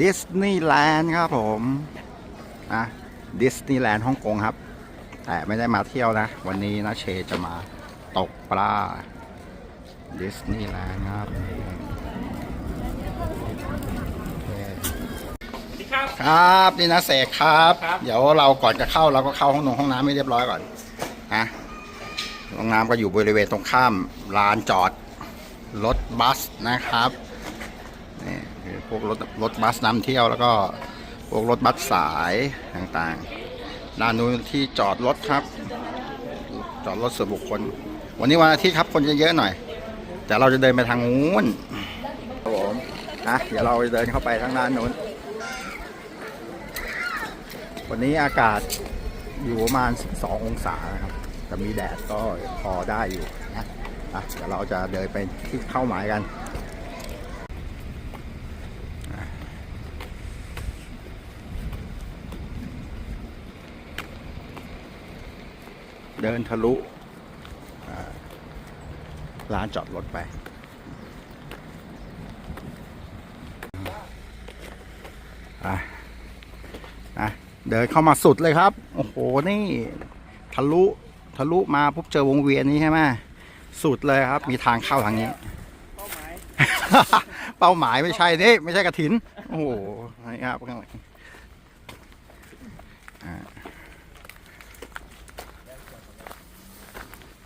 ดิสนีย์แลนด์ครับผมนะดิสนีย์แลนด์ฮ่องกงครับ แต่ไม่ได้มาเที่ยวนะ วันนี้นะเชจะมาตกปลาดิสนีย์แลนด์ครับโอเคสวัสดีครับครับนี่นะเสกครับครับ เดี๋ยวเราก่อนจะเข้าเราก็เข้าห้องนงห้องน้ำให้เรียบร้อยก่อนนะห้องน้ำก็อยู่บริเวณตรงข้ามลานจอดรถบัสนะครับนี่คือ พวกรถรถบัสนำเที่ยวแล้วก็พวกรถบัสสายต่างๆด้านนู้นที่จอดรถครับ จอดรถส่วนบุคคล วันนี้วันอาทิตย์ครับคนจะเยอะหน่อย แต่เราจะเดินไปทางนู้นครับผมนะเดี๋ยวเราเดินเข้าไปทางด้านนู้น วันนี้อากาศอยู่ประมาณ 12 องศานะครับแต่มีแดดก็พอได้อยู่นะะเดี๋ยวเราจะเดินไปที่เข้าหมายกัน เดินทะลุอ่าร้านจอดรถไป อะนะเดินเข้ามาสุดเลยครับ โอ้โห นี่ ทะลุ ทะลุมาปุ๊บเจอวงเวียนนี้ใช่ไหมสุดเลยครับ มีทางเข้าทางนี้ เป้าหมาย เป้าหมายไม่ใช่นี่ไม่ใช่กระถิน โอ้โห นี่ครับข้างหลังอ่า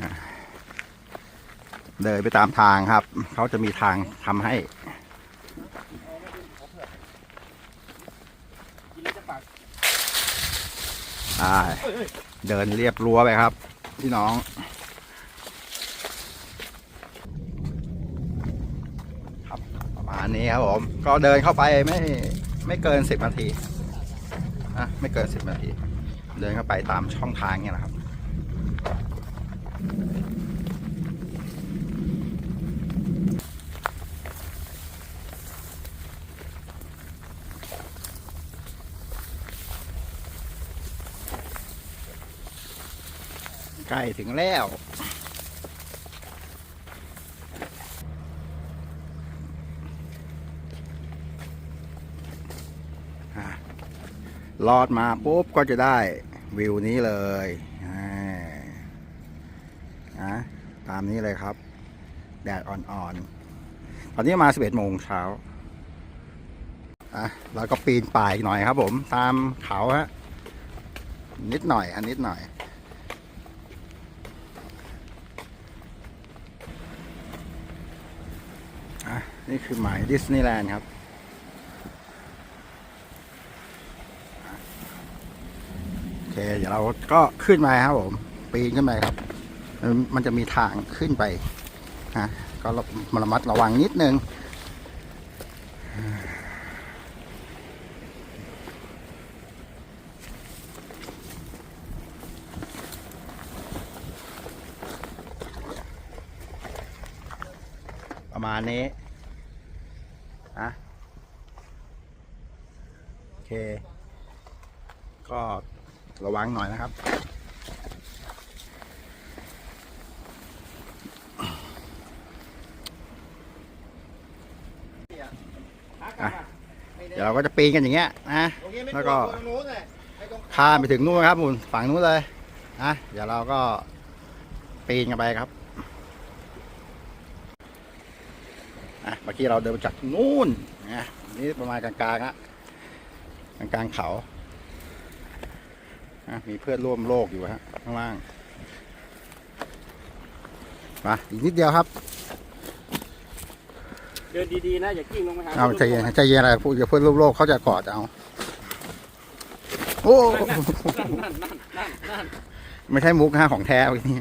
อ่า เดินไปตามทางครับ เขาจะมีทางทำให้เดินเรียบรั้วไปครับ พี่น้อง ครับประมาณนี้ครับผม ก็เดินเข้าไปไม่ไม่เกินสิบนาทีนะไม่เกินสิบนาที เดินเข้าไปตามช่องทางเนี่ยนะครับ ใกล้ถึงแล้วอะลอดมาปุ๊บก็จะได้วิวนี้เลยนะตามนี้เลยครับ แดดอ่อนๆ ตอนนี้มา 11โมงเช้าอะแล้วก็ปีนป่ายหน่อยครับผม ตามเขาฮะ นิดหน่อยอันนิดหน่อย อะ นี่คือหมายดิสนีย์แลนด์ครับ โอเค เดี๋ยวเราก็ขึ้นมาครับผม ปีนขึ้นไปครับ มันจะมีทางขึ้นไปนะก็ระมัดระวังนิดนึงประมาณนี้ะโอเค ก็ระวังหน่อยนะครับอะเดี๋ยวเราก็จะปีนกันอย่างเงี้ยนะแล้วก็ข้ามไปถึงนู่นครับมุนฝั่งนู้นเลยนะเดี๋ยวเราก็ปีนกันไปครับ อะเมื่อกี้เราเดินมาจากนู่นนะนี่ประมาณกลางๆอะกลางๆเขาอะมีเพื่อนร่วมโลกอยู่ฮะข้างล่างมาอีกนิดเดียวครับ เดินดีๆนะอย่ากิ้งลงไปหาเอาใจเย็นใจเย็นอะไรพูดอย่าเพื่อนร่วมโลกเขาจะกอดเอาโอ้นั่นนั่นนั่นนั่นไม่ใช่มุกฮะของแท้เมื่อกี้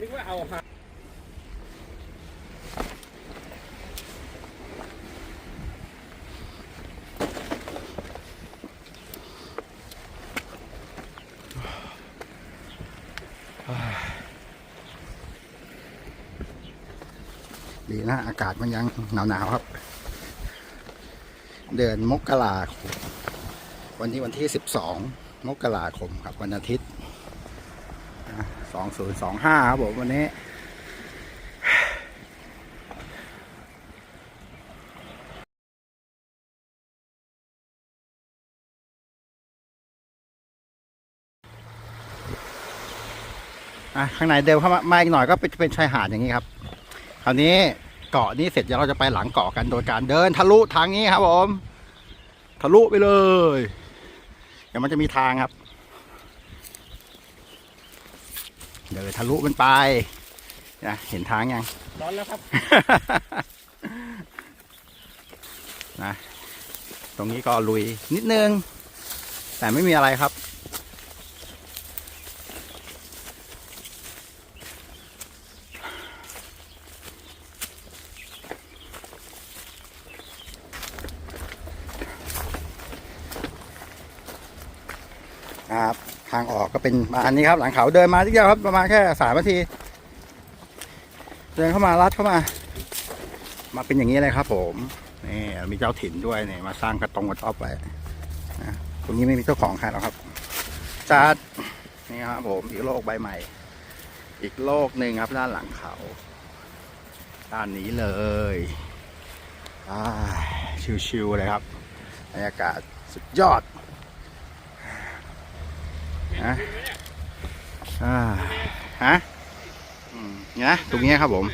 นึกว่าเอาหาีนะ อากาศมันยังหนาวๆครับ เดือนมกราคม วันนี้วันที่ 12 มกราคมครับวันอาทิตย์ 2025 ครับผมวันนี้อ่ข้างในเดินเข้ามาอีกหน่อยก็เป็เป็นชายหาดอย่างนี้ครับ คราวนี้ เกาะนี้เสร็จเดี๋ยวเราจะไปหลังเกาะกันโดยการเดินทะลุทางนี้ครับผมทะลุไปเลย เดี๋ยวมันจะมีทางครับ เดินทะลุมันไปนะเห็นทางยังร้อนแล้วครับนะตรงนี้ก็ลุยนิดนึง แต่ไม่มีอะไรครับ ครับ ทางออกก็เป็นมาอันนี้ครับ หลังเขาเดินมาทีเดียวครับประมาณแค่สามนาที เดินเข้ามาลัดเข้ามา มาเป็นอย่างนี้เลยครับผมนี่มีเจ้าถิ่นด้วยเนี่ยมาสร้างกระตรงกระต๊อบไว้นะตรงนี้ไม่มีเจ้าของใครหรอกครับจัดนี่ครับผมอีกโลกใบใหม่ อีกโลกหนึ่งครับด้านหลังเขา ด้านนี้เลยอ่าชิวๆเลยครับบรรยากาศสุดยอด นะอ่าฮะอืมเนี่ยตรงนี้ครับผม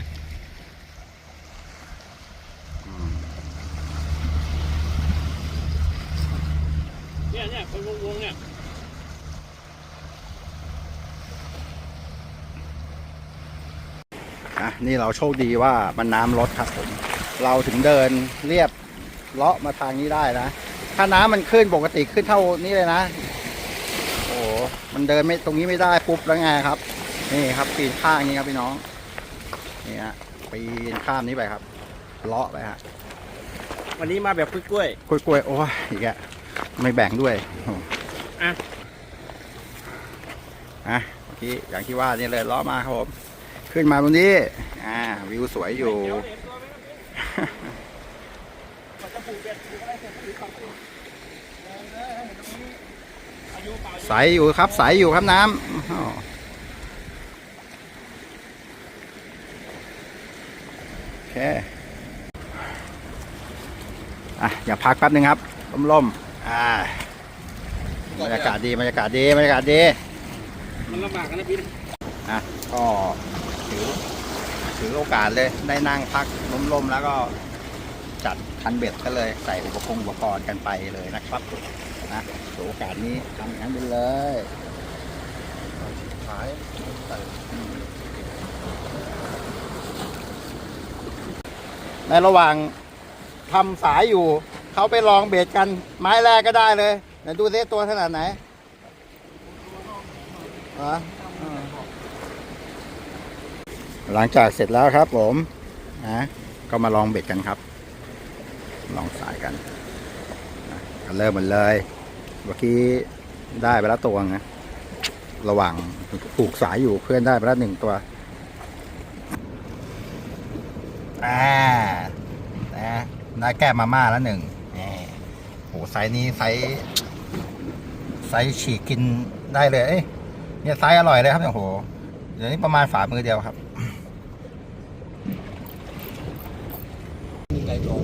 เนี่ยเนี่ยเป็นวงๆเนี่ยอะนี่เราโชคดีว่ามันน้ำลดครับผม เราถึงเดินเรียบเลาะมาทางนี้ได้นะ ถ้าน้ำมันขึ้นปกติขึ้นเท่านี้เลยนะโอ้โห มันเดินไม่ตรงนี้ไม่ได้ปุ๊บแล้วไงครับ นี่ครับปีนข้างนี้ครับพี่น้องนี่ฮะปีนข้ามนี้ไปครับเลาะไปฮะวันนี้มาแบบกล้วยกล้วยๆโอ้ยอีกอะไม่แบ่งด้วยโอ้อะอะเมื่อกี้อย่างที่ว่านี่เลยเลาะมาครับผมขึ้นมาตรงนี้อ่าวิวสวยอยู่เดี๋ยวเห็นตัวไหมครับมันจะปลูกเบ็ดปลูกอะไรเสร็จก็ถือของปลูกเดินเลยให้เห็นตรงนี้อายุเปล่า ใสอยู่ครับใสอยู่ครับน้ำอ้าวโอเคอะอย่าพักแป๊บนึงครับล่มๆอ่าบรรยากาศดีบรรยากาศดีบรรยากาศดีมันลำบากกันนะพี่นะอะก็ถือถือโอกาสเลยได้นั่งพักล้มๆแล้วก็จัดคันเบ็ดกันเลยใส่อุปกรณ์อุปกรณ์กันไปเลยนะครับนะถือ โอกาสนี้ทำอย่างนั้นไปเลยขายใส่ในระหว่างทำสายอยู่ เขาไปลองเบ็ดกันไม้แรกก็ได้เลยไหนดูซิตัวขนาดไหนเหรอหลังจากเสร็จแล้วครับผมนะก็มาลองเบ็ดกันครับ ลองสายกันนะก็เริ่มหมดเลย เมื่อกี้ได้ไปแล้วตัวนะ ระหว่างผูกสายอยู่เพื่อนได้ไปแล้วหนึ่งตัวอ่านะได้แก้มาม่าแล้วหนึ่งโหไซส์นี้ไซส์ไซส์ฉีกกินได้เลย เอ้ยเนี่ยไซส์อร่อยเลยครับเนี่ยโหเดี๋ยวนี้ประมาณฝ่ามือเดียวครับไก่กรอง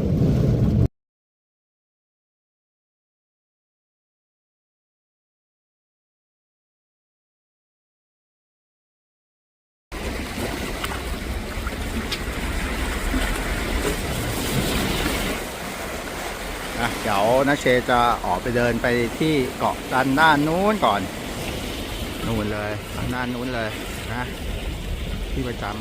นะ เชจะออกไปเดินไปที่เกาะด้านด้านนู้นก่อนนู่นเลยทางด้านนู้นเลยนะที่ประจำ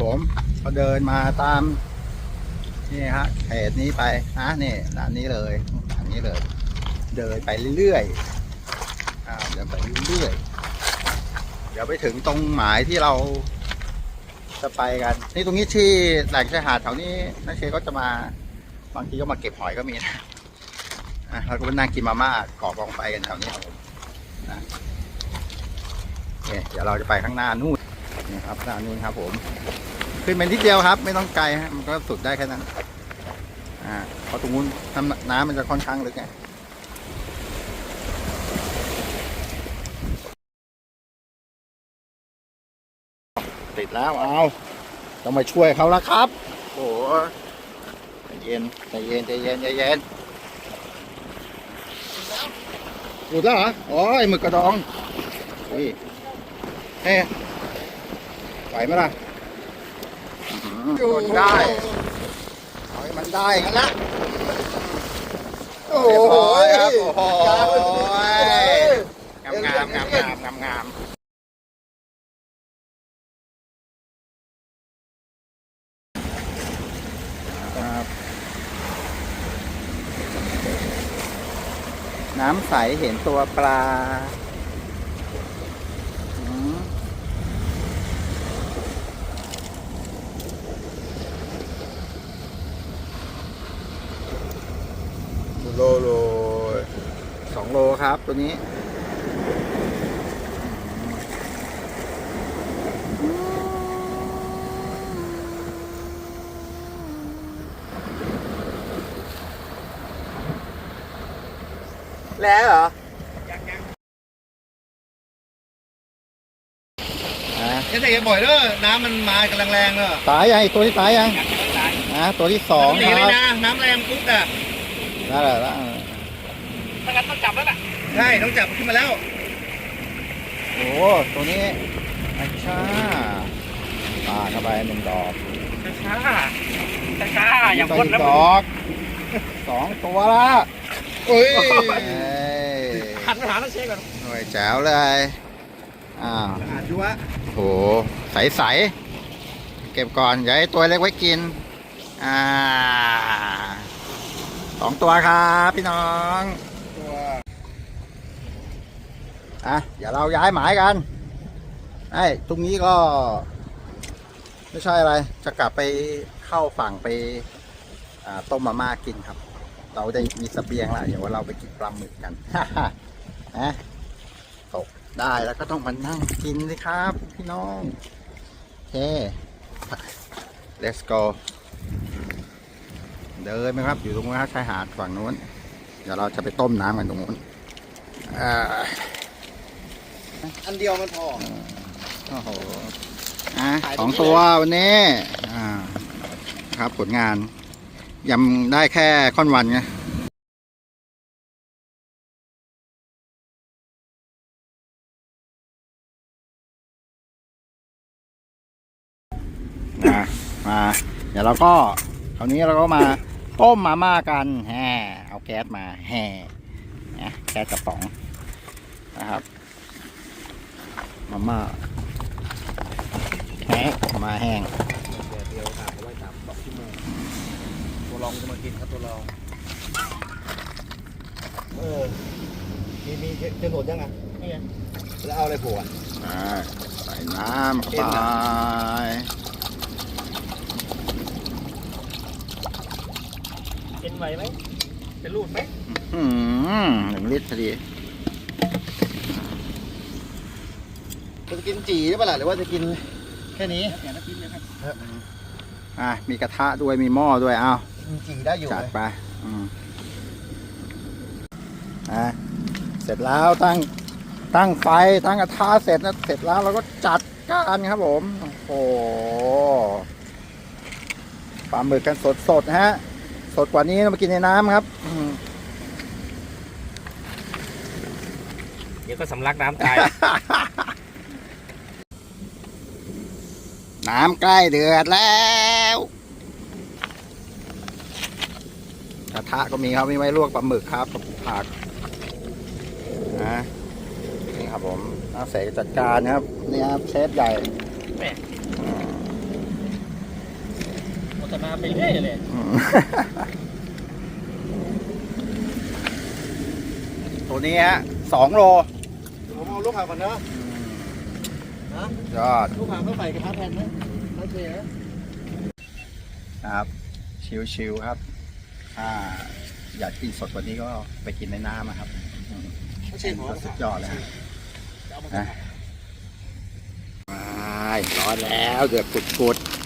ผมก็เดินมาตามนี่ฮะเขตนี้ไปนะนี่ด้านนี้เลยทางนี้เลย เดินไปเรื่อยๆเดินไปเรื่อยๆเดี๋ยวไปถึงตรงหมายที่เรา จะไปกัน นี่ตรงนี้ที่แหล่งชายหาดแถวนี้นักเชก็จะมาบางทีก็มาเก็บหอยก็มีนะอะเราก็ไปนั่งกินมาม่าก่อกองไฟกันแถวนี้ครับผมนะเดี๋ยวเราจะไปข้างหน้านู่นนี่ครับหน้านู่นครับ ผมขึ้นไปนิดเดียวครับ ไม่ต้องไกลฮะมันก็สุดได้แค่นั้นอ่าเพราะตรงนู้นน้ำน้ำมันจะค่อนข้างลึกไง ติดแล้วเอาต้องมาช่วยเขาแล้วครับ โอ้โหใจเย็นใจเย็นใจเย็นใจเย็นหลุดแล้วเหรอโอ้ยหมึกกระดองเฮ้ยเฮ้ยไหวไหมล่ะกดได้เอาให้มันได้กันละโอ้โหครับโอ้โหงามงามงามงามงามงามครับ น้ำใสเห็นตัวปลาโลโลสองโลครับตัวนี้ แล้วเหรออะนี่ใส่บ่อยเด้อน้ำมันมากันแรงๆเด้อตายยังไอ้ตัวที่ตายยังอะตัวที่สองหนีคเลรัยบนะน้ำแรงปุ๊บอะนั่นแหละนั่นแหละถ้างั้นต้องจับแล้วล่ะใช่ต้องจับขึ้นมาแล้วโอ้ตัวนี้อัชชาปาเข้าไปหนึ่งดอก ช้าช้าอย่างตัวคนอีกแล้วดอกสองตัวละเอ้ยเอ้ย หันไปหาแล้วเชก่อนหน่วยแจ๋วเลย อ้าวอ่าดูวะโห ใสๆ เก็บก่อนอย่าให้ตัวเล็กไว้กิน อ่าสองตัวครับพี่น้อง ตัวอะ เดี๋ยวเราย้ายหมายกันไอ้ตรงนี้ก็ ไม่ใช่อะไร จะกลับไปเข้าฝั่งไป อ่า ต้มมาม่ากินครับ เราได้มีสเสบียงแล้ว เดี๋ยวเราไปกินปลาหมึกกัน นะตกได้แล้วก็ต้องมานั่งกินเลยครับ พี่น้องโอเค let's go เดินไหมครับ อยู่ตรงนู้นครับชายหาดฝั่งนู้น เดี๋ยวเราจะไปต้มน้ำกันตรงนู้นอ่าอันเดียวมันพอโอ้โหอะสองตัววันนี้อ่าครับผลงานยำได้แค่ค่อนวันไง นะมาเดี๋ยวเราก็คราวนี้เราก็มาต้มมาม่ากันแฮเอาแก๊สมาแห่นะแก๊สกระป๋องนะครับมาม่าแห้งมาแห้งเดี๋ยวเดียวค่ะเอาไว้สามสองชั่วโมงตัวรองจะมากินครับตัวรองเออมีมีเจอหนวดยังอะนี่ไงแล้วเอาอะไรผูกอะอ่าใส่น้ำเข้าไป เป็ นไหวไหมเป็นรูดไหมอืมหนึ่งลิตรพอดีจะกินจีหรือเปล่าหรือว่าจะกินแค่นี้แค่น้ำพริกเลยครับอะมีกระทะด้วยมีหม้อด้วยเอากินจีได้อยู่จัดเลยไปอืมอะเสร็จแล้วตั้งตั้งไฟตั้งกระทะเสร็จนะเสร็จแล้วเราก็จัดการครับผม โอ้โหปลาหมึกกันสดๆฮะ สดกว่านี้เรามากินในน้ำครับอืมเดี๋ยวก็สำลักน้ำตาย น้ำใกล้เดือดแล้วกระทะก็มีครับมีไว้ลวกปลาหมึกครับกับผักนะนี่ครับผมน้าเสกจัดการนะครับนี่ครับเชฟใหญ่ โฆษณาไปเรื่อยเลยอืมตัวนี้ฮะสองโลผมเอาลูกหางก่อนเนอะยอดลูกหางเขาใส่กระทะแทนไหมโอเคนะครับ ชิวๆครับถ้าอยากกินสดกว่านี้ก็ไปกินในน้ำอะครับอืมไม่ใช่หอก็สุดยอดเลยฮะจะเอามานะไปร้อนแล้วเดือดปุดๆ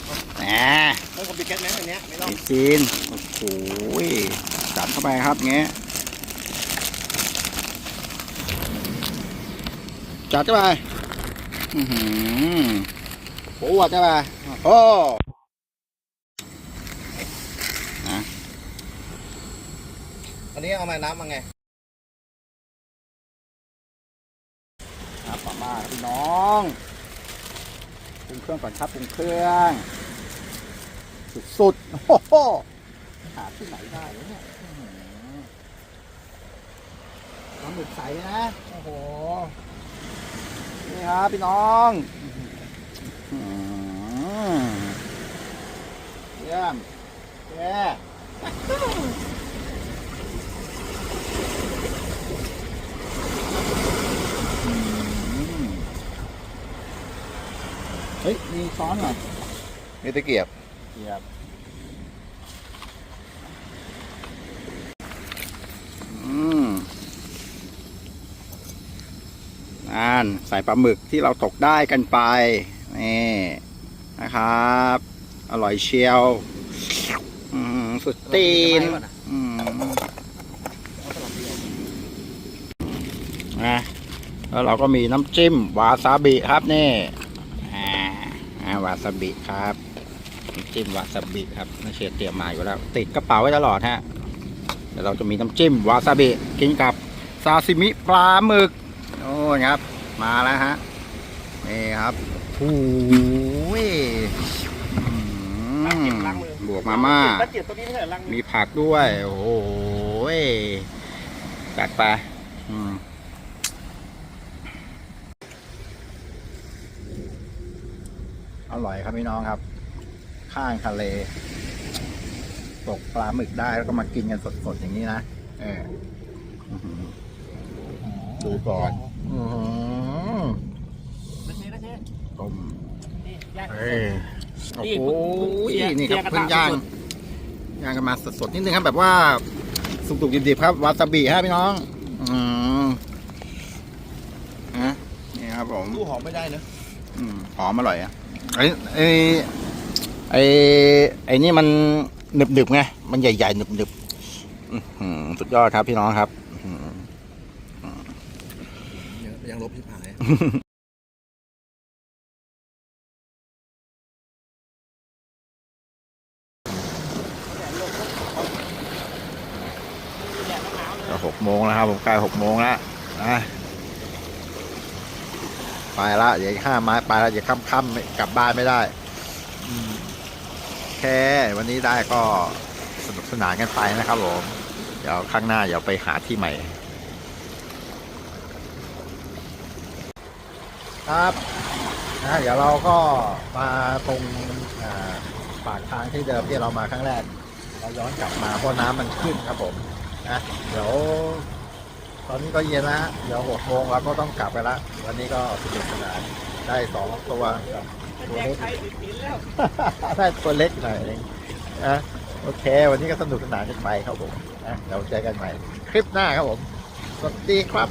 นะไม่คอมพิวเตอร์ไหมอันเนี้ยไม่ต้อง ไอซีนโอ้โหจัดเข้าไปครับเงี้ยจัดเข้าไปอือหือโอ้วดเข้าไปโอ้อันนี้เอามาน้ำมาไงมาพี่น้องปรุงเครื่องก่อนครับปรุงเครื่อง สุดๆโอ้โหหาที่ไหนได้วะเนี่ยอื้อหือปลาหมึกใสนะ โอ้โห นี่ครับพี่น้องอื้อหือเยี่ยมแย่เฮ้ย มีช้อนเหรอมีตะเกียบ เกียบนั่นใส่ปลาหมึกที่เราตกได้กันไป นี่นะครับ อร่อยเชียวสุดตีนนะแล้วเราก็มีน้ำจิ้ม วาซาบิครับนี่ วาซาบิครับ น้ำจิ้มวาซาบิครับน่าเชียเตรียมมาอยู่แล้ว ติดกระเป๋าไว้ตลอดฮะเดี๋ยวเราจะมีน้ำจิ้มวาซาบิกินกับซาซิมิปลาหมึกโอ้ยครับ มาแล้วฮะนี่ครับโอ้ยบวกมาม่ามีผักด้วย โอ้ยจัดไปอร่อยครับพี่น้องครับ ข้างทะเล ตกปลาหมึกได้แล้วก็มากินกันสดๆอย่างนี้นะเอออื้อหือดูก่อนอื้อหือนะเชนะเชต้มนี่ย่างเอ้ยโอ้นี่โหเสียนี่ครับเสียกระทะเพิ่งย่างสดย่างกันมาสดๆนิดนึงครับ แบบว่า สุกๆดิบๆครับ วาซาบิฮะพี่น้อง อืมนะนี่ครับผมตู้หอมไม่ได้นะอืมหอมอร่อยอะไอ้ไอ้ ไอ้ไอ้นี่มันหนึบๆไง มันใหญ่ๆหนึบๆอื้อหือสุดยอดครับพี่น้องครับอื้อหือยังยังลบที่ผายก็หกโมงแล้วครับผมใกล้หกโมงแล้วนะไปละเดี๋ยวอีกห้าไม้ไปแล้วเดี๋ยวค่ำๆไม่กลับบ้านไม่ได้อืม แค่วันนี้ได้ก็สนุกสนานกันไปนะครับผม เดี๋ยวข้างหน้าเดี๋ยวไปหาที่ใหม่ ครับนะเดี๋ยวเราก็มาตรงปากทางที่เดิมที่เรามาครั้งแรก เราย้อนกลับมาเพราะน้ำมันขึ้นครับผมนะเดี๋ยวตอนนี้ก็เย็นแล้วฮะเดี๋ยวหกโมงเราก็ต้องกลับไปละ วันนี้ก็สนุกสนานได้สองตัวกับ ตัวเล็กไข่ติดปินแล้วได้ตัวเล็กหน่อยเองนะโอเค วันนี้ก็สนุกสนานกันไปครับผมนะเราเจอกันใหม่ คลิปหน้าครับผม สวัสดีครับ